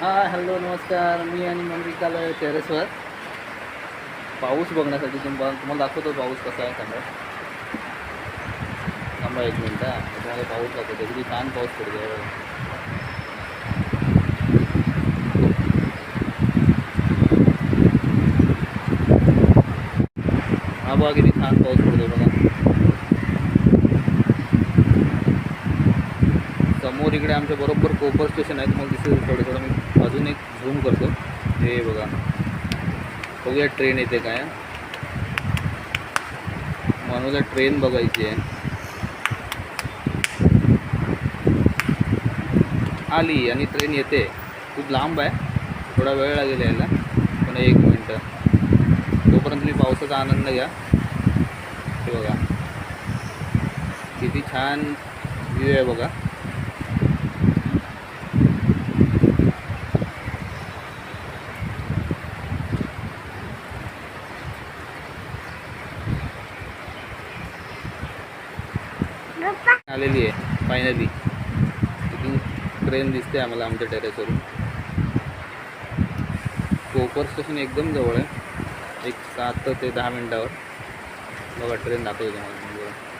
हा हॅलो नमस्कार. मी आणि मम्मी काल टेरेसवर. पाऊस बघण्यासाठी तुम्हाला तुम्हाला दाखवतो पाऊस कसा आहे सांगा थांबा एक मिनटा तुम्हाला पाऊस दाखवतो किती छान पाऊस पडतो आहे हा बघा किती छान पाऊस पडतो बघा. समोर इकडे आमच्या बरोबर कोपर स्टेशन आहे तुम्हाला दिसेल थोडं थोडं. मी अजून एक झूम करतो. हे बघा. बघूया ट्रेन येते काय. मनोला ट्रेन बघायची आहे. आली आणि ट्रेन येते. खूप लांब आहे. थोडा वेळ लागेल यायला. पण एक मिनटं. तोपर्यंत तुम्ही पावसाचा आनंद घ्या. हे बघा. किती छान व्ह्यू आहे बघा. आलेली आहे फायनली तिथून ट्रेन दिसते आम्हाला आमच्या टेरेसवरून कोपर स्टेशन एकदम जवळ आहे. एक सात ते दहा मिनटावर. बघा ट्रेन दाखवतो तुम्हाला.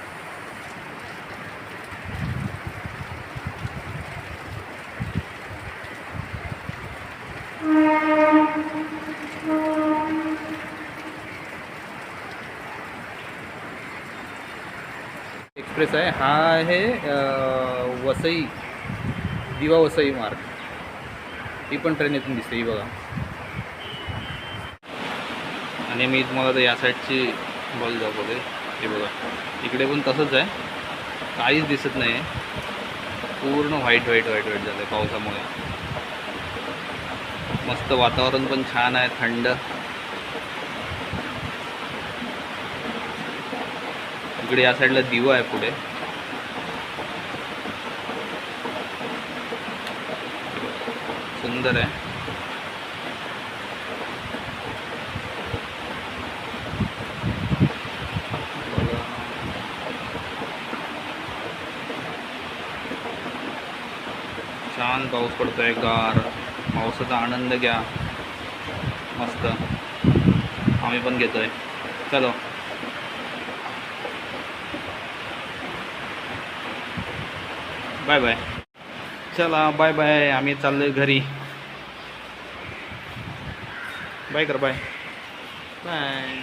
एक्सप्रेस आहे. हा आहे वसई दिवा वसई मार्ग. ही पण ट्रेन इथून दिसते ही बघा. आणि मी तुम्हाला आता या साईडची बॉल दाखवते. हे बघा. इकडे पण तसंच आहे. काहीच दिसत नाही पूर्ण व्हाईट व्हाईट व्हाईट व्हाईट झालं आहे पावसामुळे. मस्त वातावरण पण छान आहे थंड. इकडे या साईडला दिवा आहे पुढे. सुंदर आहे. छान पाऊस पडतोय गार. पावसाचा आनंद घ्या. मस्त. आम्ही पण घेतोय. चलो. Bye bye. चला बाय बाय. आम्ही चाललोय घरी. बाय कर बाय. बाय.